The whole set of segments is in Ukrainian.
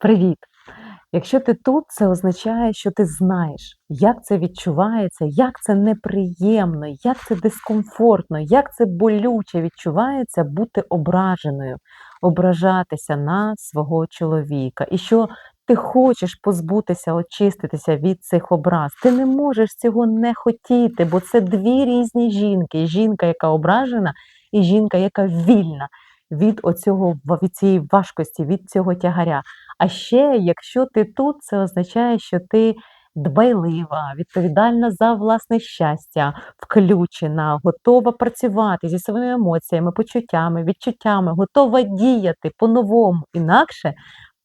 Привіт! Якщо ти тут, це означає, що ти знаєш, як це відчувається, як це неприємно, як це дискомфортно, як це болюче відчувається бути ображеною, ображатися на свого чоловіка. І що ти хочеш позбутися, очиститися від цих образ. Ти не можеш цього не хотіти, бо це дві різні жінки: жінка, яка ображена, і жінка, яка вільна від оцього від цієї важкості, від цього тягаря. А ще, якщо ти тут, це означає, що ти дбайлива, відповідальна за власне щастя, включена, готова працювати зі своїми емоціями, почуттями, відчуттями, готова діяти по-новому, інакше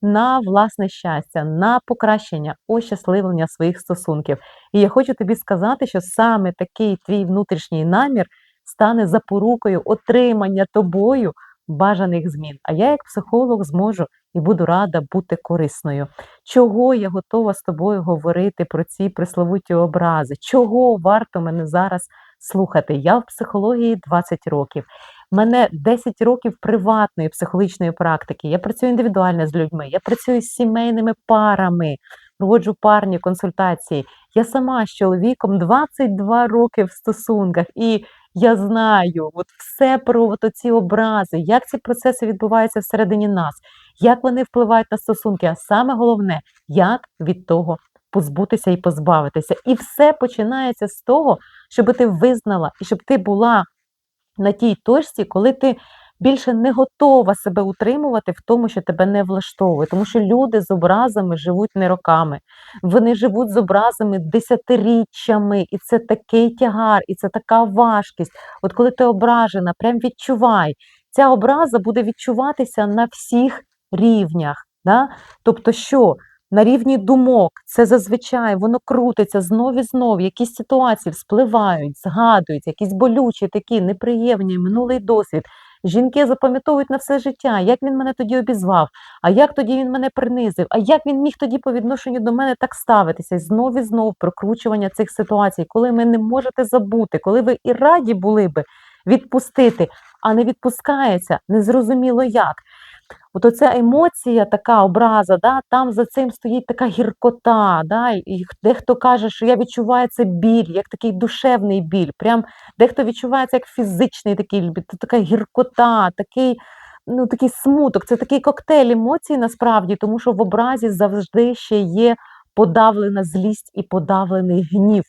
на власне щастя, на покращення, ощасливлення своїх стосунків. І я хочу тобі сказати, що саме такий твій внутрішній намір стане запорукою отримання тобою бажаних змін. А я, як психолог, зможу і буду рада бути корисною. Чого я готова з тобою говорити про ці присловуті образи? Чого варто мене зараз слухати? Я в психології 20 років. Мене 10 років приватної психологічної практики. Я працюю індивідуально з людьми, я працюю з сімейними парами, проводжу парні консультації. Я сама з чоловіком 22 роки в стосунках. І я знаю от все про от ці образи, як ці процеси відбуваються всередині нас, як вони впливають на стосунки, а саме головне, як від того позбутися і позбавитися. І все починається з того, щоб ти визнала і щоб ти була на тій точці, коли ти більше не готова себе утримувати в тому, що тебе не влаштовує. Тому що люди з образами живуть не роками, вони живуть з образами десятиріччями, і це такий тягар, і це така важкість. От коли ти ображена, прям відчувай, ця образа буде відчуватися на всіх рівнях. Да? Тобто, що? На рівні думок, це зазвичай воно крутиться знов і знов, якісь ситуації вспливають, згадують, якісь болючі, такі неприємні, минулий досвід. Жінки запам'ятовують на все життя, як він мене тоді обізвав, а як тоді він мене принизив, а як він міг тоді по відношенню до мене так ставитися, і знов і знов прокручування цих ситуацій, коли ви не можете забути, коли ви і раді були би відпустити, а не відпускається, незрозуміло як. От оця емоція, така образа, да, там за цим стоїть така гіркота. Да, І дехто каже, що я відчуваю це біль, як такий душевний біль. Прям Дехто відчуває це як фізичний такий біль, така гіркота, такий ну, такий смуток. Це такий коктейль емоцій насправді, тому що в образі завжди ще є подавлена злість і подавлений гнів.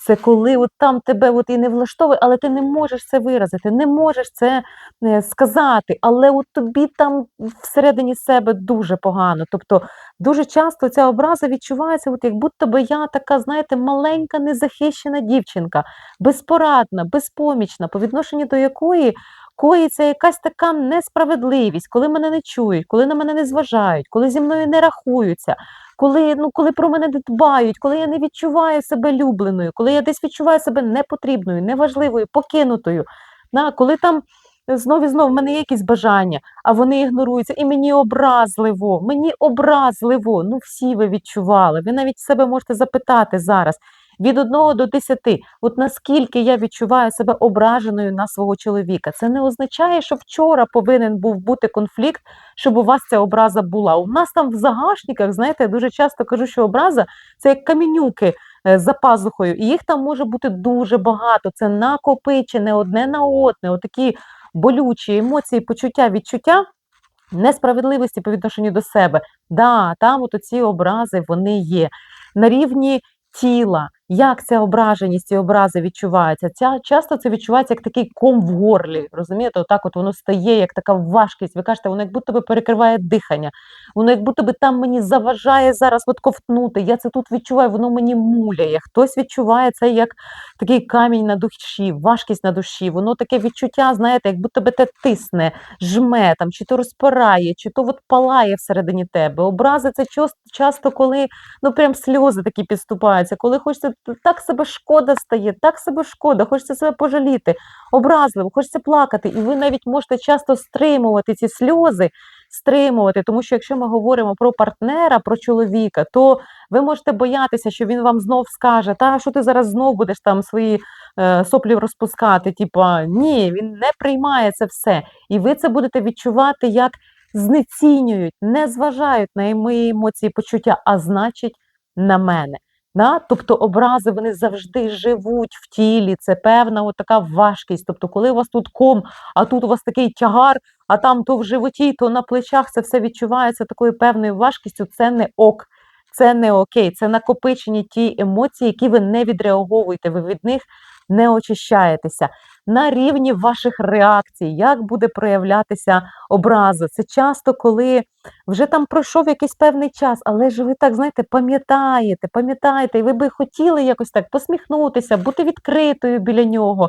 Це коли от там тебе от і не влаштовує, але ти не можеш це виразити, не можеш це е, сказати, але от тобі там всередині себе дуже погано. Тобто дуже часто ця образа відчувається, от як будто би я така, знаєте, маленька, незахищена дівчинка, безпорадна, безпомічна, по відношенню до якої коїться якась така несправедливість, коли мене не чують, коли на мене не зважають, коли зі мною не рахуються, коли ну, коли про мене не дбають, коли я не відчуваю себе любленою, коли я десь відчуваю себе непотрібною, неважливою, покинутою. На, Коли там знов і знов в мене є якісь бажання, а вони ігноруються, і мені образливо, мені образливо. Ну, всі ви відчували. Ви навіть себе можете запитати зараз від 1 до 10, от наскільки я відчуваю себе ображеною на свого чоловіка, це не означає, що вчора повинен був бути конфлікт, щоб у вас ця образа була. У нас там в загашниках, знаєте, я дуже часто кажу, що образа це як камінюки е, за пазухою, і їх там може бути дуже багато. Це накопичене одне на одне, отакі болючі емоції, почуття, відчуття. Несправедливості по відношенню до себе. Да, там от ці образи вони є. На рівні тіла, як ця ображеність і образи відчуваються. Ця часто це відчувається як такий ком в горлі. Розумієте, отак от воно стає, як така важкість. Ви кажете, воно як будто би перекриває дихання, воно як будто би там мені заважає зараз от ковтнути. Я це тут відчуваю, воно мені муляє. Хтось відчуває це як такий камінь на душі, важкість на душі. Воно таке відчуття, знаєте, як будто би те тисне, жме там, чи то розпирає, чи то от палає всередині тебе. Образи це часто, коли ну прям сльози такі підступаються, коли хочеться так себе шкода стає, так себе шкода, хочеться себе пожаліти, образливо, хочеться плакати. І ви навіть можете часто стримувати ці сльози, стримувати, тому що якщо ми говоримо про партнера, про чоловіка, то ви можете боятися, що він вам знов скаже, та що ти зараз знов будеш там свої е, соплі розпускати. Типа ні, він не приймає це все. І ви це будете відчувати як знецінюють, не зважають на мої емоції, почуття, а значить на мене. Да? Тобто образи вони завжди живуть в тілі, це певна така важкість. Тобто, коли у вас тут ком, а тут у вас такий тягар, а там то в животі, то на плечах це все відчувається такою певною важкістю, це не ок. Це не окей, це накопичені ті емоції, які ви не відреаговуєте, ви від них не очищаєтеся. На рівні ваших реакцій, як буде проявлятися образа. Це часто, коли вже там пройшов якийсь певний час, але ж ви так, знаєте, пам'ятаєте, пам'ятаєте, і ви би хотіли якось так посміхнутися, бути відкритою біля нього,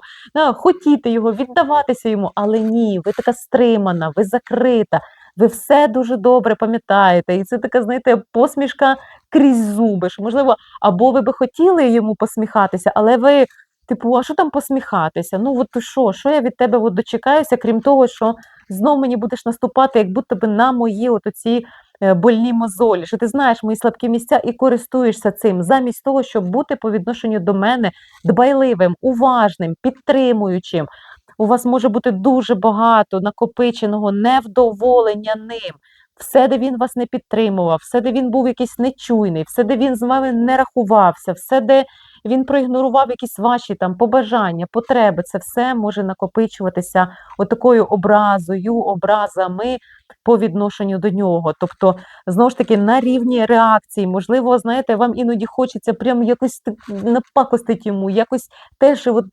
хотіти його, віддаватися йому, але ні, ви така стримана, ви закрита. Ви все дуже добре пам'ятаєте, і це така, знаєте, посмішка крізь зуби. що, Можливо, або ви би хотіли йому посміхатися, але ви, типу, а що там посміхатися? Ну, от що, що я від тебе от дочекаюся, крім того, що знов мені будеш наступати, як будто би на мої от оці е, больні мозолі, що ти знаєш мої слабкі місця і користуєшся цим, замість того, щоб бути по відношенню до мене дбайливим, уважним, підтримуючим. У вас може бути дуже багато накопиченого невдоволення ним. Все, де він вас не підтримував, все, де він був якийсь нечуйний, все, де він з вами не рахувався, все, де він проігнорував якісь ваші там побажання, потреби, це все може накопичуватися отакою образою, образами по відношенню до нього. Тобто, знову ж таки, на рівні реакції, можливо, знаєте, вам іноді хочеться прям якось так напакостити йому, якось теж от.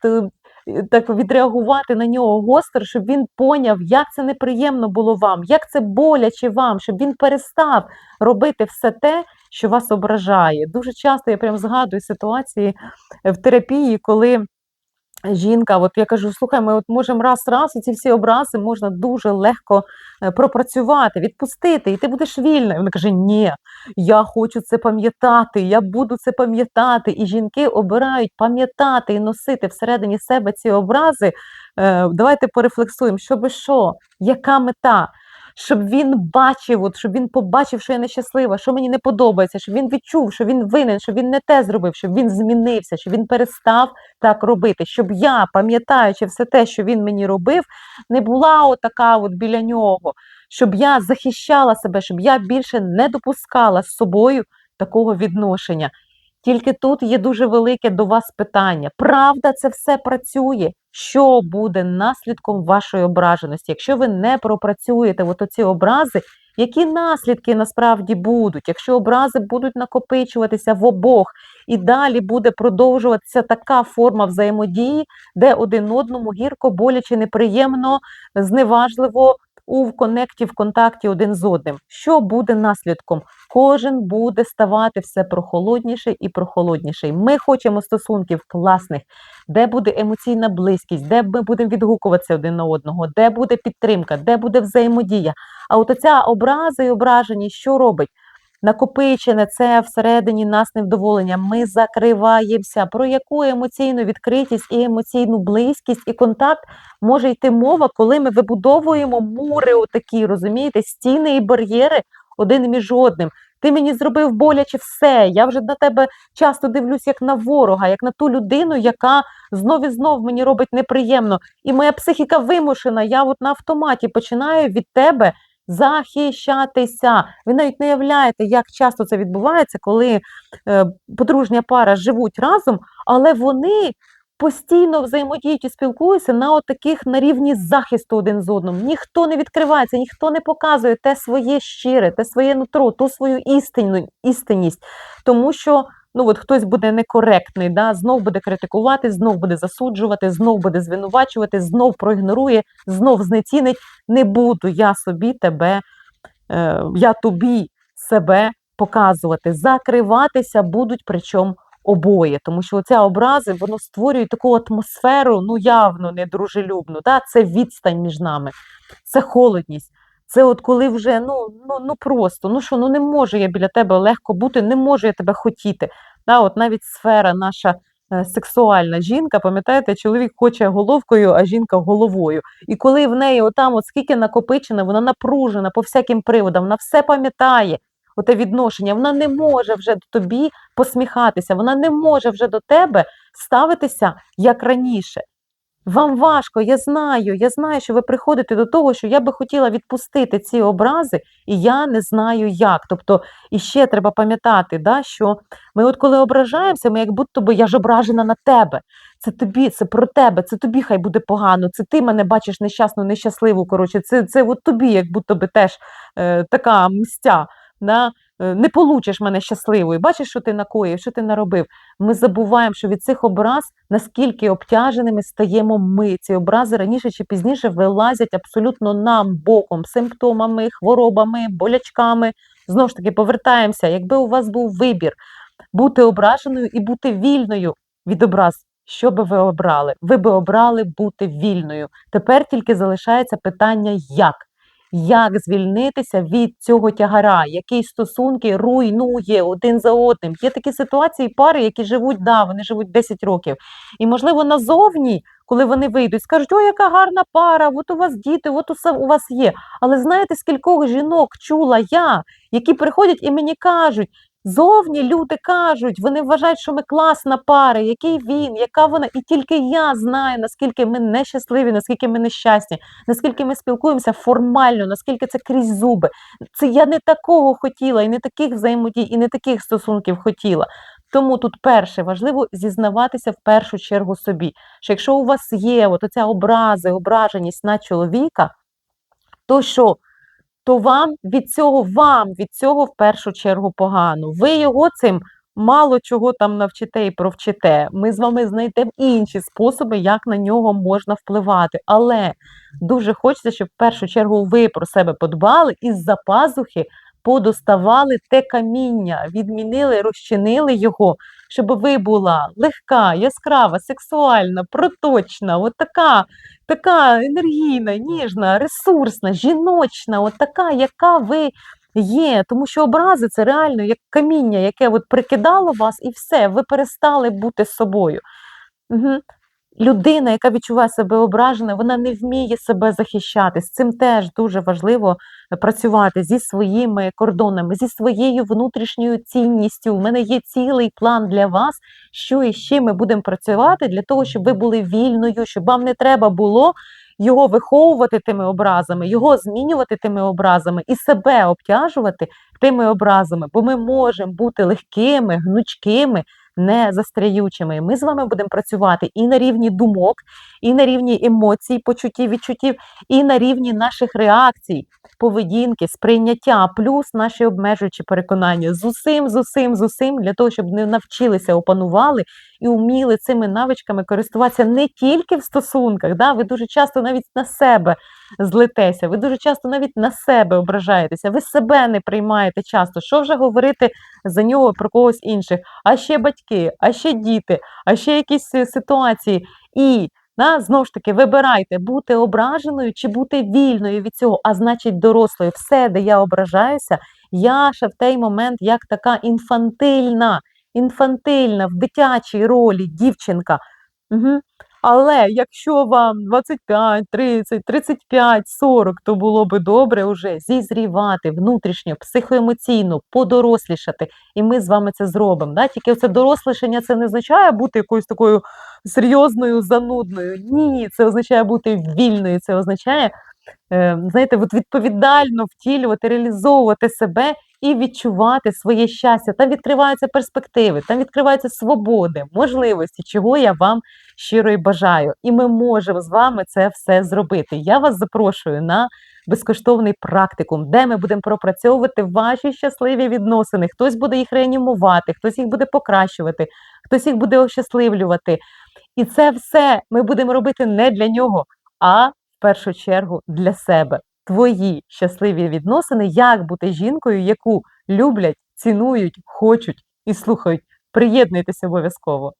Так відреагувати на нього гостро, щоб він поняв, як це неприємно було вам, як це боляче вам, щоб він перестав робити все те, що вас ображає. Дуже часто я прям згадую ситуації в терапії, коли жінка, от я кажу, слухай, ми от можемо раз-раз і ці всі образи можна дуже легко е, пропрацювати, відпустити, і ти будеш вільна. Вона каже: Ні, я хочу це пам'ятати, я буду це пам'ятати. І жінки обирають пам'ятати і носити всередині себе ці образи. Е, Давайте порефлексуємо, щоб що, яка мета? Щоб він бачив, от, щоб він побачив, що я нещаслива, що мені не подобається, щоб він відчув, що він винен, що він не те зробив, щоб він змінився, щоб він перестав так робити, щоб я, пам'ятаючи все те, що він мені робив, не була отака от біля нього, щоб я захищала себе, щоб я більше не допускала з собою такого відношення. Тільки тут є дуже велике до вас питання. Правда, це все працює? Що буде наслідком вашої ображеності? Якщо ви не пропрацюєте от оці образи, які наслідки насправді будуть? Якщо образи будуть накопичуватися в обох, і далі буде продовжуватися така форма взаємодії, де один одному гірко, боляче, неприємно, зневажливо у конекті, в контакті один з одним. Що буде наслідком? Кожен буде ставати все прохолодніше і прохолодніше. Ми хочемо стосунків класних, де буде емоційна близькість, де ми будемо відгукуватися один на одного, де буде підтримка, де буде взаємодія. А от оця образа і ображеність, що робить? Накопичене це всередині нас невдоволення. Ми закриваємося. Про яку емоційну відкритість і емоційну близькість і контакт може йти мова, коли ми вибудовуємо мури, отакі, розумієте, стіни і бар'єри один між одним. Ти мені зробив боляче все. Я вже на тебе часто дивлюсь як на ворога, як на ту людину, яка знов і знов мені робить неприємно. І моя психіка вимушена. Я от на автоматі починаю від тебе захищатися. Ви навіть не уявляєте, як часто це відбувається, коли е, подружня пара живуть разом, але вони постійно взаємодіють і спілкуються на от на рівні захисту один з одним. Ніхто не відкривається, ніхто не показує те своє щире, те своє нутро, ту свою істинність. Тому що ну от хтось буде некоректний, да, знов буде критикувати, знов буде засуджувати, знов буде звинувачувати, знов проігнорує, знов знецінить. Не буду я собі тебе, е, я тобі себе показувати. Закриватися будуть причому обоє, тому що оця образи воно створює таку атмосферу, ну явно недружелюбну. Да? Це відстань між нами, це холодність. Це от коли вже ну, ну, ну просто, ну що, ну не можу я біля тебе легко бути, не можу я тебе хотіти. Да, от навіть сфера наша е, сексуальна жінка, пам'ятаєте, чоловік хоче головкою, а жінка головою. І коли в неї отам, от скільки накопичено, вона напружена по всяким приводам, вона все пам'ятає, оте відношення, вона не може вже до тобі посміхатися, вона не може вже до тебе ставитися як раніше. Вам важко, я знаю, я знаю, що ви приходите до того, що я би хотіла відпустити ці образи, і я не знаю як. Тобто, і ще треба пам'ятати, да, що ми от коли ображаємося, ми як будто би я ж ображена на тебе. Це тобі, це про тебе, це тобі хай буде погано, це ти мене бачиш нещасну, нещасливу. Коротше, це, це от тобі, як будто би теж е, така мстя. Да? Е, Не получиш мене щасливою. Бачиш, що ти накоїв, що ти наробив. Ми забуваємо, що від цих образ наскільки обтяженими стаємо ми. Ці образи раніше чи пізніше вилазять абсолютно нам боком, симптомами, хворобами, болячками. Знову ж таки, повертаємося. Якби у вас був вибір бути ображеною і бути вільною від образ, що би ви обрали? Ви би обрали бути вільною. Тепер тільки залишається питання як. Як звільнитися від цього тягара, який стосунки руйнує один за одним. Є такі ситуації, пари, які живуть, да, вони живуть 10 років. І, можливо, назовні, коли вони вийдуть, скажуть, о, яка гарна пара, от у вас діти, от усе у вас є. Але знаєте, скількох жінок чула я, які приходять і мені кажуть, Зовні люди кажуть, вони вважають, що ми класна пара, який він, яка вона, і тільки я знаю, наскільки ми нещасливі, наскільки ми нещасні, наскільки ми спілкуємося формально, наскільки це крізь зуби. Це я не такого хотіла, і не таких взаємодій, і не таких стосунків хотіла. Тому тут перше важливо зізнаватися в першу чергу собі, що якщо у вас є от оця образи, ображеність на чоловіка, то що? То вам від цього вам від цього в першу чергу погано. Ви його цим мало чого там навчите і провчите. Ми з вами знайдемо інші способи, як на нього можна впливати. Але дуже хочеться, щоб в першу чергу ви про себе подбали і з-за пазухи подоставали те каміння, відмінили, розчинили його, щоб ви була легка, яскрава, сексуальна, проточна, от така, така енергійна, ніжна, ресурсна, жіночна, от така, яка ви є. Тому що образи це реально як каміння, яке от прикидало вас, і все, ви перестали бути собою. Угу. Людина, яка відчуває себе ображеною, вона не вміє себе захищати. З цим теж дуже важливо працювати зі своїми кордонами, зі своєю внутрішньою цінністю. У мене є цілий план для вас, що і чим ми будемо працювати для того, щоб ви були вільною, щоб вам не треба було. Його виховувати тими образами, його змінювати тими образами і себе обтяжувати тими образами, бо ми можемо бути легкими, гнучкими, не застряючими. Ми з вами будемо працювати і на рівні думок, і на рівні емоцій, почуттів, відчуттів, і на рівні наших реакцій, поведінки, сприйняття, плюс наші обмежуючі переконання з усім, з усім, з усім, для того, щоб не навчилися, опанували і вміли цими навичками користуватися не тільки в стосунках. Да? Ви дуже часто навіть на себе злитеся, ви дуже часто навіть на себе ображаєтеся, ви себе не приймаєте часто. Що вже говорити за нього про когось інших? А ще батьки, а ще діти, а ще якісь е, ситуації. І да, знову ж таки, вибирайте, бути ображеною чи бути вільною від цього, а значить, дорослою. Все, де я ображаюся, я ще в той момент як така інфантильна, інфантильна в дитячій ролі дівчинка. Угу. Але якщо вам 25, 30, 35, 40, то було би добре вже зізрівати внутрішньо, психоемоційно, подорослішати, і ми з вами це зробимо. Да? Тільки це дорослішання це не означає бути якоюсь такою серйозною, занудною. Ні, це означає бути вільною, це означає, е, знаєте, відповідально втілювати, реалізовувати себе і відчувати своє щастя. Там відкриваються перспективи, там відкриваються свободи, можливості, чого я вам щиро і бажаю. І ми можемо з вами це все зробити. Я вас запрошую на безкоштовний практикум, де ми будемо пропрацьовувати ваші щасливі відносини. Хтось буде їх реанімувати, хтось їх буде покращувати, хтось їх буде ощасливлювати. І це все ми будемо робити не для нього, а в першу чергу для себе. Твої щасливі відносини, як бути жінкою, яку люблять, цінують, хочуть і слухають. Приєднуйтесь обов'язково.